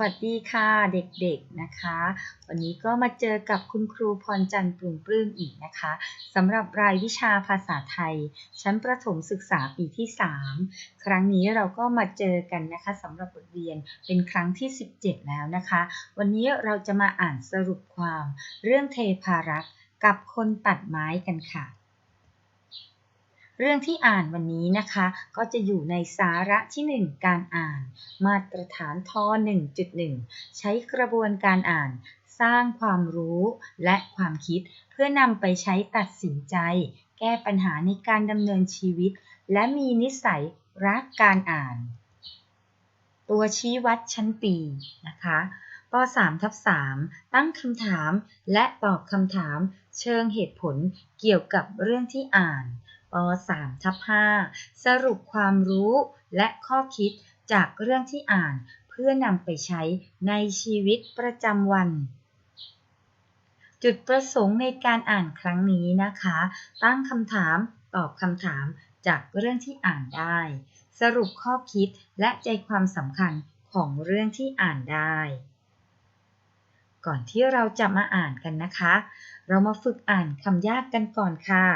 วัสดีค่ะเด็กๆนะคะ วันนี้ก็มาเจอกับคุณครูพรจันทร์ปรุงปลื้มอีกนะคะสำหรับรายวิชาภาษาไทย ชั้นประถมศึกษาปีที่ 3 ครั้งนี้เราก็มาเจอกันนะคะสำหรับบทเรียนเป็นครั้งที่ 17 แล้วนะคะ วันนี้เราจะมาอ่านสรุปความ เรื่องเทพารักษ์กับคนตัดไม้กันค่ะ เรื่องที่อ่านวันนี้นะคะ ก็จะอยู่ในสาระที่ 1 การอ่าน มาตรฐานท1.1 ใช้กระบวนการอ่าน สร้างความรู้และความคิด เพื่อนำไปใช้ตัดสินใจ แก้ปัญหาในการดำเนินชีวิต และมีนิสัยรักการอ่าน ตัวชี้วัดชั้นปีนะคะป .3 ทับ3ตั้งคำถามและตอบคำถาม เชิงเหตุผลเกี่ยวกับเรื่องที่อ่าน ป .3 ทับ5สรุปความรู้และข้อคิดจากเรื่องที่อ่านเพื่อนำไปใช้ในชีวิตประจำวัน จุดประสงค์ในการอ่านครั้งนี้นะคะ ตั้งคำถามตอบคำถามจากเรื่องที่อ่านได้ สรุปข้อคิดและใจความสำคัญของเรื่องที่อ่านได้ ก่อนที่เราจะมาอ่านกันนะคะ เรามาฝึกอ่านคำยากกันก่อนค่ะ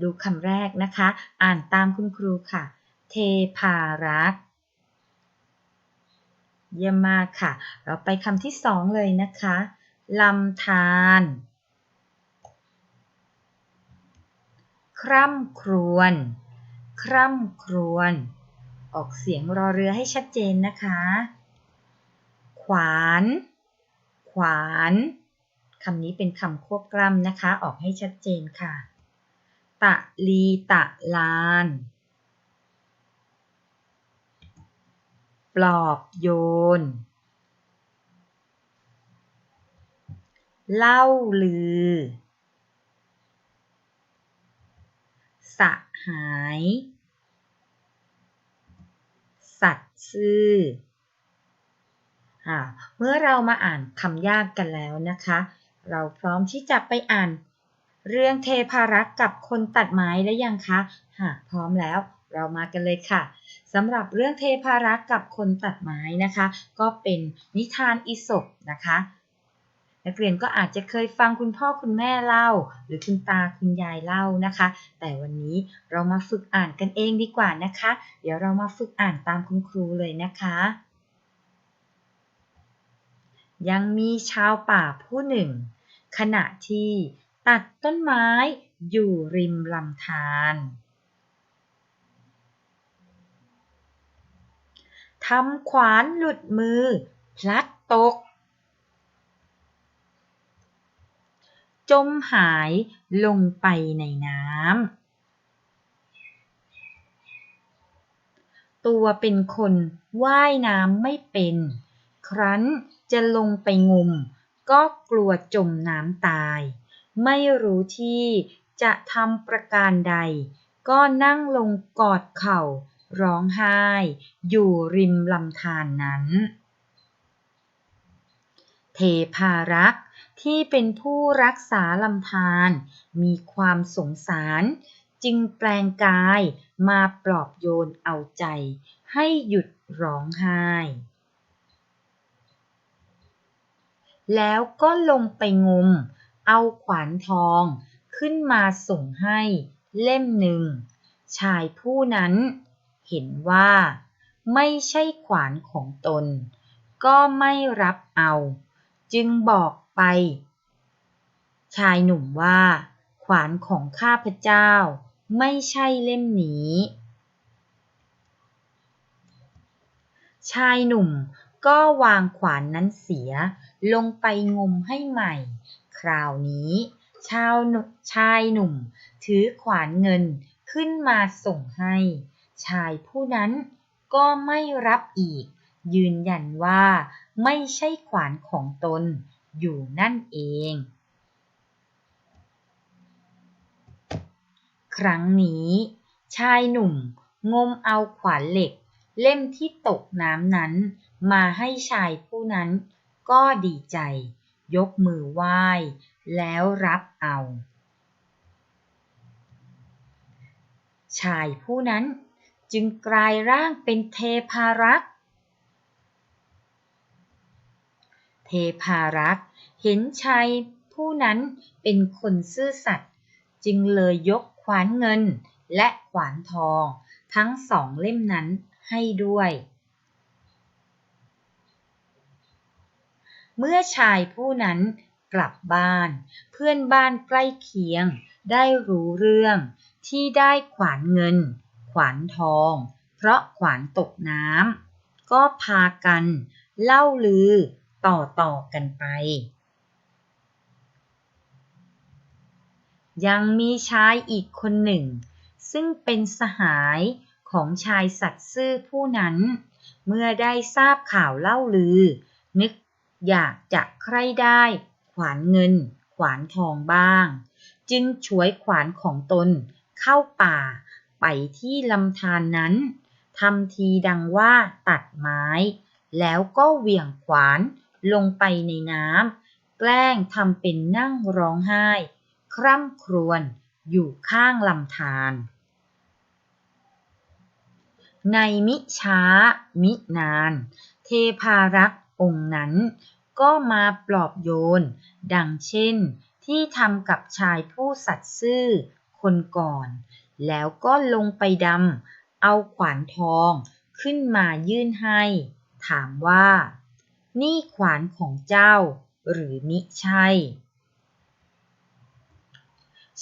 ดูคำแรกนะคะ อ่านตามคุณครูค่ะ เทพารักษ์เยี่ยมมากค่ะ เราไปคำที่สองเลยนะคะลำธารคร่ำครวญ คร่ำครวญ ออกเสียงรอเรือให้ชัดเจนนะคะ ขวาน ขวาน คำนี้เป็นคำควบกล้ำนะคะ ออกให้ชัดเจนค่ะ ตะลีตะลาน ปลอบโยน เล่าลือสหาย สัตว์ซื่อเมื่อเรามาอ่านคำยากกันแล้วนะคะ เราพร้อมที่จะไปอ่าน เรื่องเทพารักษ์กับคนตัดไม้แล้วยังคะ หากพร้อมแล้ว เรามากันเลยค่ะสำหรับเรื่องเทพารักษ์กับคนตัดไม้นะคะ ก็เป็นนิทานอิศบนะคะ นักเรียนก็อาจจะเคยฟังคุณพ่อคุณแม่เล่า หรือคุณตาคุณยายเล่านะคะ แต่วันนี้เรามาฝึกอ่านกันเองดีกว่านะคะ เดี๋ยวเรามาฝึกอ่านตามคุณครูเลยนะคะ ยังมีชาวป่าผู้หนึ่ง ขณะที่ ตัดต้นไม้อยู่ริมลำธารทำขวานหลุดมือ พลัดตก จมหายลงไปในน้ำ ตัวเป็นคนว่ายน้ำไม่เป็น ครั้นจะลงไปงม ก็กลัวจมน้ำตาย ไม่รู้ที่จะทำประการใด ก็นั่งลงกอดเข่า ร้องไห้ อยู่ริมลำธารนนั้น เทพารักษ์ที่เป็นผู้รักษาลำธารมีความสงสารจึงแปลงกายมาปลอบโยนเอาใจ ให้หยุดร้องไห้ แล้วก็ลงไปงม เอาขวานทองขึ้นมาส่งให้เล่มหนึ่ง ชายผู้นั้นเห็นว่าไม่ใช่ขวานของตน ก็ไม่รับเอา จึงบอกไป ชายหนุ่มว่า ขวานของข้าพเจ้า ไม่ใช่เล่มนี้ ชายหนุ่ม ก็วางขวานนั้นเสีย ลงไปงมให้ใหม่ คราวนี้ ชาวชายหนุ่ม ถือขวานเงินขึ้นมาส่งให้ ชายผู้นั้นก็ไม่รับอีก ยืนยันว่าไม่ใช่ขวานของตนอยู่นั่นเอง ครั้งนี้ ชายหนุ่มงมเอาขวานเหล็ก เล่มที่ตกน้ำนั้น มาให้ชายผู้นั้น ก็ดีใจ ยกมือไหว้ แล้วรับเอา ชายผู้นั้นจึงกลายร่างเป็นเทพารักษ์พารักษ์เห็นชายผู้นั้นเป็นคนซื่อสัตย์จึงเลยยกขวานเงินและขวานทองทั้งสองเล่มนั้นให้ด้วย เมื่อชายผู้นั้นกลับบ้าน เพื่อนบ้านใกล้เคียง ได้รู้เรื่องที่ได้ขวานเงิน ขวานทอง เพราะขวานตกน้ำก็พากันเล่าลือต่อต่อกันไป ยังมีชายอีกคนหนึ่ง ซึ่งเป็นสหายของชายสัตว์ซื่อผู้นั้น เมื่อได้ทราบข่าวเล่าลือ นึก อยากจะใคร่ได้ ขวานเงิน ขวานทองบ้าง จึงฉวยขวานของตนเข้าป่า ไปที่ลำธารนนั้นทำทีดังว่าตัดไม้ แล้วก็เหวี่ยงขวานลงไปในน้ำแกล้งทำเป็นนั่งร้องไห้ คร่ำครวญอยู่ข้างลำธารในมิช้า มินาน เทพารักษ์ องค์นั้น ก็มาปลอบโยน ดังเช่น ที่ทำกับชายผู้สัตย์ซื่อคนก่อน แล้วก็ลงไปดำเอาขวานทองขึ้นมายื่นให้ ถามว่า นี่ขวานของเจ้า หรือมิใช่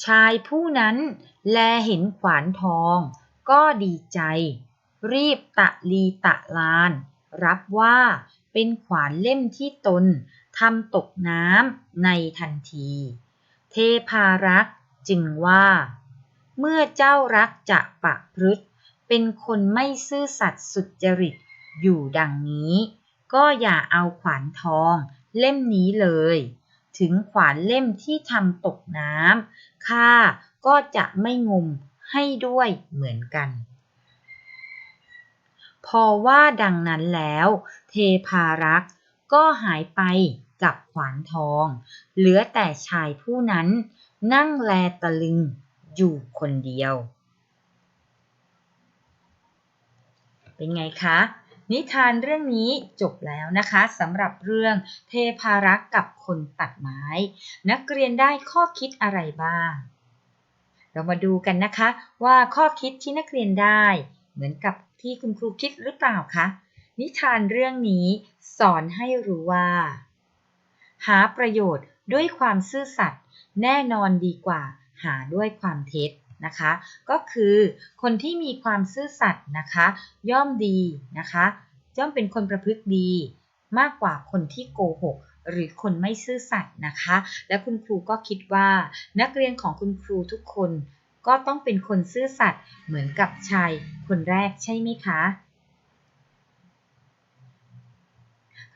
ชายผู้นั้นแลเห็นขวานทอง ก็ดีใจ รีบตะลีตะลาน รับว่า เป็นขวานเล่มที่ตนทำตกน้ำในทันที เทพารักษ์จึงว่า เมื่อเจ้ารักจะประพฤติเป็นคนไม่ซื่อสัตย์สุจริตอยู่ดังนี้ ก็อย่าเอาขวานทองเล่มนี้เลย ถึงขวานเล่มที่ทำตกน้ำข้าก็จะไม่งมให้ด้วยเหมือนกัน พอว่าดังนั้นแล้ว เทพารักษ์ก็หายไปกับขวานทอง เหลือแต่ชายผู้นั้นนั่งแลตะลึงอยู่คนเดียว เป็นไงคะนิทานเรื่องนี้จบแล้วนะคะสำหรับเรื่องเทพารักษ์กับคนตัดไม้ นักเรียนได้ข้อคิดอะไรบ้าง เรามาดูกันนะคะว่าข้อคิดที่นักเรียนได้เหมือนกับ ที่คุณครูคิดหรือเปล่าคะ นิทานเรื่องนี้สอนให้รู้ว่า หาประโยชน์ด้วยความซื่อสัตย์แน่นอนดีกว่า หาด้วยความเท็จนะคะ ก็คือคนที่มีความซื่อสัตย์นะคะ ย่อมดีนะคะย่อมเป็นคนประพฤติดี มากกว่าคนที่โกหกหรือคนไม่ซื่อสัตย์นะคะ และคุณครูก็คิดว่า นักเรียนของคุณครูทุกคน ก็ต้องเป็นคนซื่อสัตย์เหมือนกับชายคนแรกใช่ไหมคะ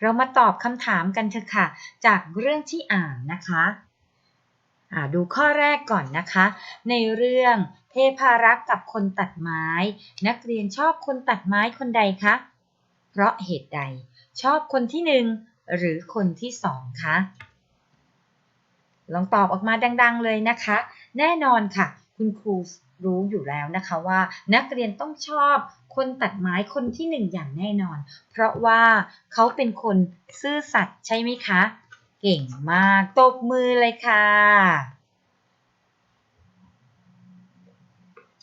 เรามาตอบคำถามกันเถอะค่ะ จากเรื่องที่อ่านนะคะดูข้อแรกก่อนนะคะ ในเรื่องเทพารักษ์กับคนตัดไม้ นักเรียนชอบคนตัดไม้คนใดคะ เพราะเหตุใด ชอบคนที่หนึ่งหรือคนที่สองคะ ลองตอบออกมาดัง ๆ เลยนะคะ แน่นอนค่ะ คุณครูรู้อยู่แล้วนะคะว่า นักเรียนต้องชอบคนตัดไม้คนที่หนึ่งอย่างแน่นอน เพราะว่าเขาเป็นคนซื่อสัตย์ใช่ไหมคะ เก่งมากตบมือเลยค่ะ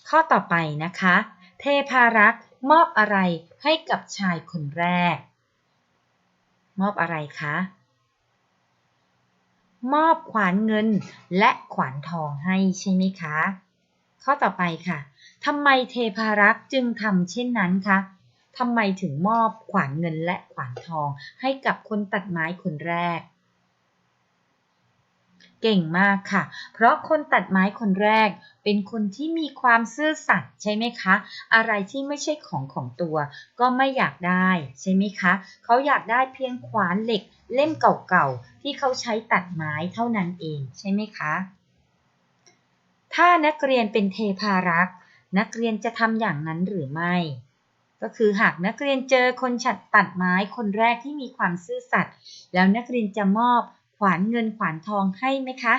ข้อต่อไปนะคะ เทพารักษ์มอบอะไรให้กับชายคนแรก มอบอะไรคะ มอบขวานเงินและขวานทองให้ใช่ไหมคะ ข้อต่อไปค่ะทำไมเทพารักษ์จึงทำเช่นนั้นคะทำไมถึงมอบขวานเงินและขวานทองให้กับคนตัดไม้คนแรก เก่งมากค่ะ เพราะคนตัดไม้คนแรก เป็นคนที่มีความซื่อสัตย์ใช่ไหมคะ อะไรที่ไม่ใช่ของของตัว ก็ไม่อยากได้ใช่ไหมคะ เขาอยากได้เพียงขวานเหล็กเล่มเก่าๆ ที่เขาใช้ตัดไม้เท่านั้นเองใช่ไหมคะ ถ้านักเรียนเป็นเทพารักษ์นักเรียนจะทำอย่างนั้นหรือไม่ ก็คือหากนักเรียนเจอคนฉัดตัดไม้คนแรกที่มีความซื่อสัตย์แล้วนักเรียนจะมอบ วานเงินขวานทองให้ไหมคะ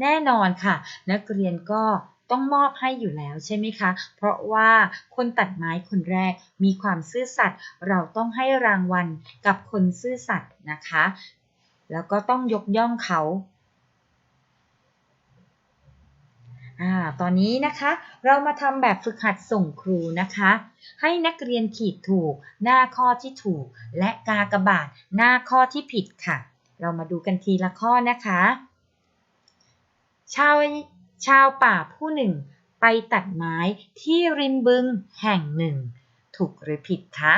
แน่นอนค่ะ นักเรียนก็ต้องมอบให้อยู่แล้วใช่ไหมคะ เพราะว่าคนตัดไม้คนแรกมีความซื่อสัตย์เราต้องให้รางวัลกับคนซื่อสัตย์นะคะ แล้วก็ต้องยกย่องเขาอ่า ตอนนี้นะคะ เรามาทำแบบฝึกหัดส่งครูนะคะ ให้นักเรียนขีดถูก หน้าข้อที่ถูก และกากบาทหน้าข้อที่ผิดค่ะ เรามาดูกันทีละข้อนะคะ ชาวชาวป่าผู้หนึ่ง ไปตัดไม้ที่ริมบึงแห่งหนึ่ง ถูกหรือผิดคะ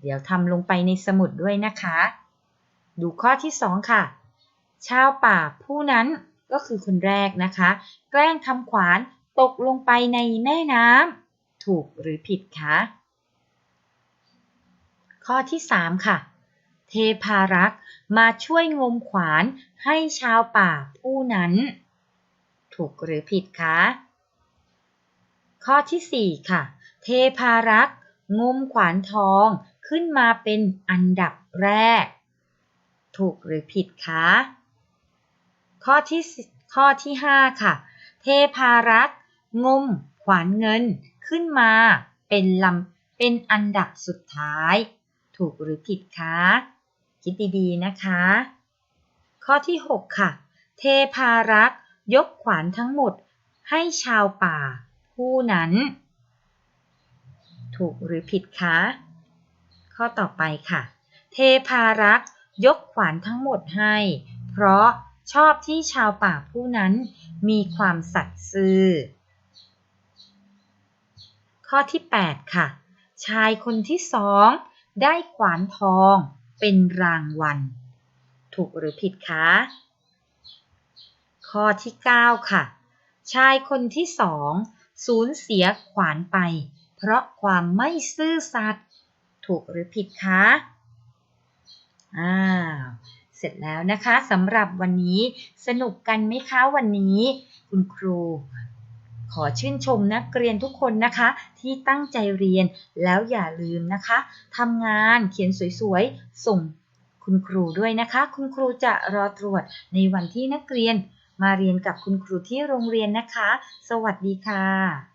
เดี๋ยวทำลงไปในสมุดด้วยนะคะ ดูข้อที่สองค่ะ ชาวป่าผู้นั้น ก็คือคนแรกนะคะ แกล้งทำขวานตกลงไปในแม่น้ำถูกหรือผิดคะข้อที่ 3 ค่ะ เทพารักษ์มาช่วยงมขวานให้ชาวป่าผู้นั้น ถูกหรือผิดคะ ข้อที่ 4 ค่ะ เทพารักษ์งมขวานทองขึ้นมาเป็นอันดับแรก ถูกหรือผิดคะ ข้อที่ข้อที่ 5 ค่ะ เทพารักษ์งมขวานเงินขึ้นมาเป็นลำเป็นอันดับสุดท้าย ถูกหรือผิดคะ คิดดีๆนะคะ ข้อที่ 6 ค่ะ เทพารักษ์ยกขวานทั้งหมดให้ชาวป่า ผู้นั้น ถูกหรือผิดคะ ข้อต่อไปค่ะ เทพารักษ์ยกขวานทั้งหมดให้ เพราะ ชอบที่ชาวป่าผู้นั้นมีความสัตย์ซื่อ ข้อที่ 8 ค่ะ ชายคนที่สองได้ขวานทองเป็นรางวัล ถูกหรือผิดคะ ข้อที่ 9 ค่ะ ชายคนที่สองสูญเสียขวานไป เพราะความไม่ซื่อสัตย์ถูกหรือผิดคะอ่าเส ร็จแล้วนะคะสำหรับวันนี้สนุกกันไหมคะวันนี้ คุณครู ขอชื่นชมนักเรียนทุกคนนะคะ ที่ตั้งใจเรียนแล้วอย่าลืมนะคะทำงานเขียนสวยๆ ส่งคุณครูด้วยนะคะ คุณครูจะรอตรวจในวันที่นักเรียนมาเรียนกับคุณครูที่โรงเรียนนะคะ สวัสดีค่ะ